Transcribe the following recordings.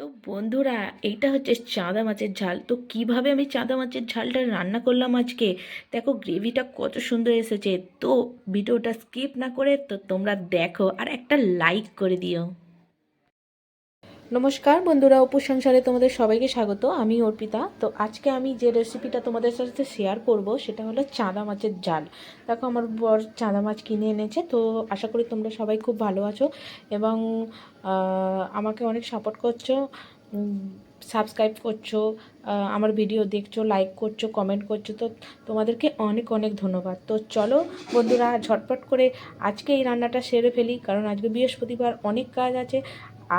তো বন্ধুরা, এইটা হচ্ছে চাঁদা মাছের ঝাল। তো কীভাবে আমি চাঁদা মাছের ঝালটা রান্না করলাম আজকে? দেখো গ্রেভিটা কত সুন্দর এসেছে। তো ভিডিওটা স্কিপ না করে তো তোমরা দেখো আর একটা লাইক করে দিও। নমস্কার বন্ধুরা, অপু সংসারে তোমাদের সবাইকে স্বাগত। আমি অর্পিতা। তো আজকে আমি যে রেসিপিটা তোমাদের সাথে শেয়ার করব, সেটা হলো চাঁদা মাছের জাল। দেখো, আমার বর চাঁদা মাছ কিনে এনেছে, তো আশা করি তোমরা সবাই খুব ভালো আছো এবং আমাকে অনেক সাপোর্ট করছ সাবস্ক্রাইব করছ আমার ভিডিও দেখছ লাইক করছ কমেন্ট করছ, তো তোমাদেরকে অনেক অনেক ধন্যবাদ। তো চলো বন্ধুরা, ঝটপট করে আজকে এই রান্নাটা সেরে ফেলি, কারণ আজকে বৃহস্পতিবার অনেক কাজ আছে।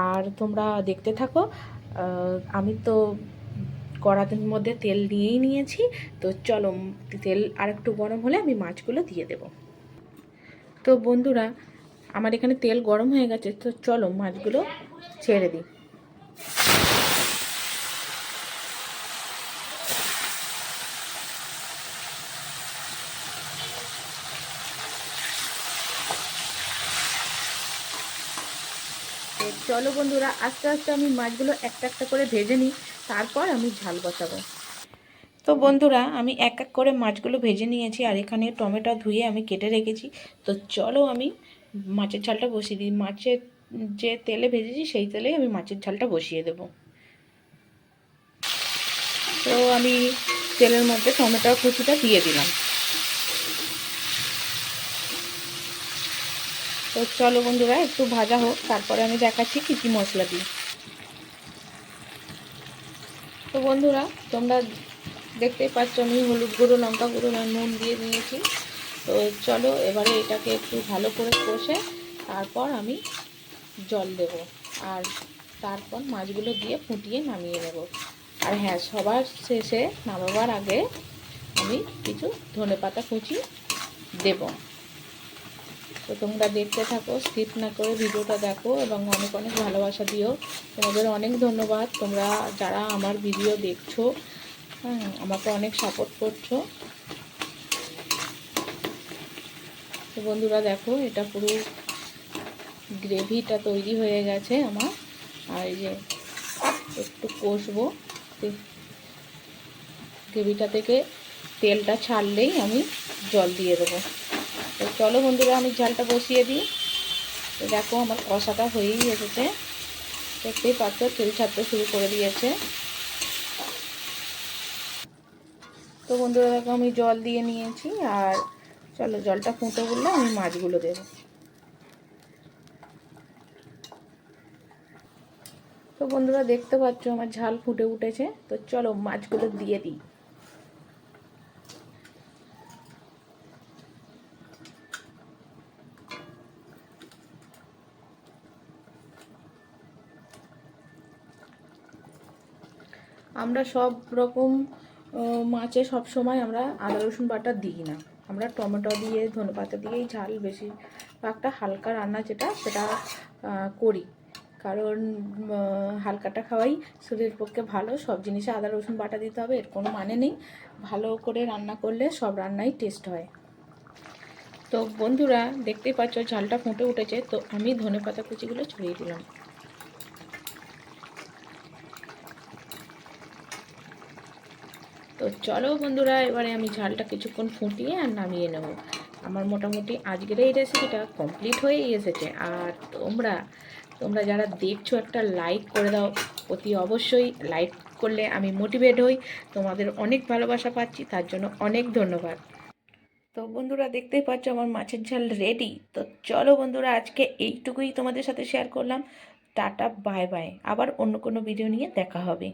আর তোমরা দেখতে থাকো আমি তো কড়াতের মধ্যে তেল নিয়েই নিয়েছি, তো চলো তেল আর একটু গরম হলে আমি মাছগুলো দিয়ে দেব। তো বন্ধুরা, আমার এখানে তেল গরম হয়ে গেছে, তো চলো মাছগুলো ছেড়ে দিই। তো চলো বন্ধুরা, আস্তে আস্তে আমি মাছগুলো একটা একটা করে ভেজে নিই, তারপর আমি ঝাল বসাবো। তো বন্ধুরা, আমি এক এক করে মাছগুলো ভেজে নিয়েছি, আর এখানে টমেটো ধুয়ে আমি কেটে রেখেছি। তো চলো আমি মাছের ঝালটা বসিয়ে দিই। মাছের যে তেলে ভেজেছি, সেই তেলেই আমি মাছের ঝালটা বসিয়ে দেব। তো আমি তেলের মধ্যে টমেটো কুচিটা দিয়ে দিলাম। তো চলো বন্ধুরা, একটু ভাজা হোক, তারপরে আমি দেখাচ্ছি কী কী মশলা দিই। তো বন্ধুরা, তোমরা দেখতেই পাচ্ছ আমি হলুদ গুঁড়ো, লঙ্কা গুঁড়ো আর নুন দিয়ে নিয়েছি। তো চলো এবারে এটাকে একটু ভালো করে কষে তারপর আমি জল দেব আর তারপর মাছগুলো দিয়ে ফুটিয়ে নামিয়ে নেব। আর হ্যাঁ সবার শেষে নামাবার আগে আমি কিছু ধনেপাতা কুচি দেবো। তো তোমরা দেখতে থাকো স্কিপ না করে ভিডিওটা দেখো এবং অনেক অনেক ভালোবাসা দিও। তোমাদের অনেক ধন্যবাদ। তোমরা যারা আমার ভিডিও দেখছ হ্যাঁ আমাকে অনেক সাপোর্ট করছ। তো বন্ধুরা দেখো, এটা পুরো গ্রেভিটা তৈরি হয়ে গেছে আমার। আর এই যে একটু কষবো। গ্রেভিটা থেকে তেলটা ছাড়লেই আমি জল দিয়ে দেবো। তো চলো বন্ধুরা, আমি ঝালটা বসিয়ে দিই। তো দেখো, আমার কষাটা হয়েই এসেছে। দেখতেই পাচ্ছ, তেল ছাড়তে শুরু করে দিয়েছে। তো বন্ধুরা, দেখো, আমি জল দিয়ে নিয়েছি, আর চলো জলটা ফুটে বললে আমি মাছগুলো দেবো। তো বন্ধুরা, দেখতে পাচ্ছ, আমার ঝাল ফুটে উঠেছে। তো চলো মাছগুলো দিয়ে দিই। আমরা সব রকম মাছে সব সময় আমরা আদা, রসুন বাটা দিই না। আমরা টমেটো দিয়ে ধনেপাতা দিয়েই ঝাল বেশি একটা হালকা রান্না যেটা সেটা করি। কারণ হালকাটা খাওয়াই শরীরের পক্ষে ভালো, সব জিনিসে আদা, রসুন, বাটা দিতে হবে, এর কোনো মানে নেই। ভালো করে রান্না করলে সব রান্নাই টেস্ট হয়। তো বন্ধুরা, দেখতেই পাচ্ছ ঝালটা ফুটে উঠেছে, তো আমি ধনেপাতা কুচিগুলো ছড়িয়ে দিলাম। তো চলো বন্ধুরা, এবারে আমি ঝালটা কিছুক্ষণ ফুটিয়ে আর নামিয়ে নেব। আমার মোটামুটি আজকের এই রেসিপিটা কমপ্লিট হয়েই এসেছে। আর তোমরা তোমরা যারা দেখছ একটা লাইক করে দাও, অতি অবশ্যই লাইক করলে আমি মোটিভেট হই। তোমাদের অনেক ভালোবাসা পাচ্ছি, তার জন্য অনেক ধন্যবাদ। তো বন্ধুরা, দেখতেই পাচ্ছ আমার মাছের ঝাল রেডি তো চলো বন্ধুরা, আজকে এইটুকুই তোমাদের সাথে শেয়ার করলাম। টাটা বাই বাই আবার অন্য কোনো ভিডিও নিয়ে দেখা হবে।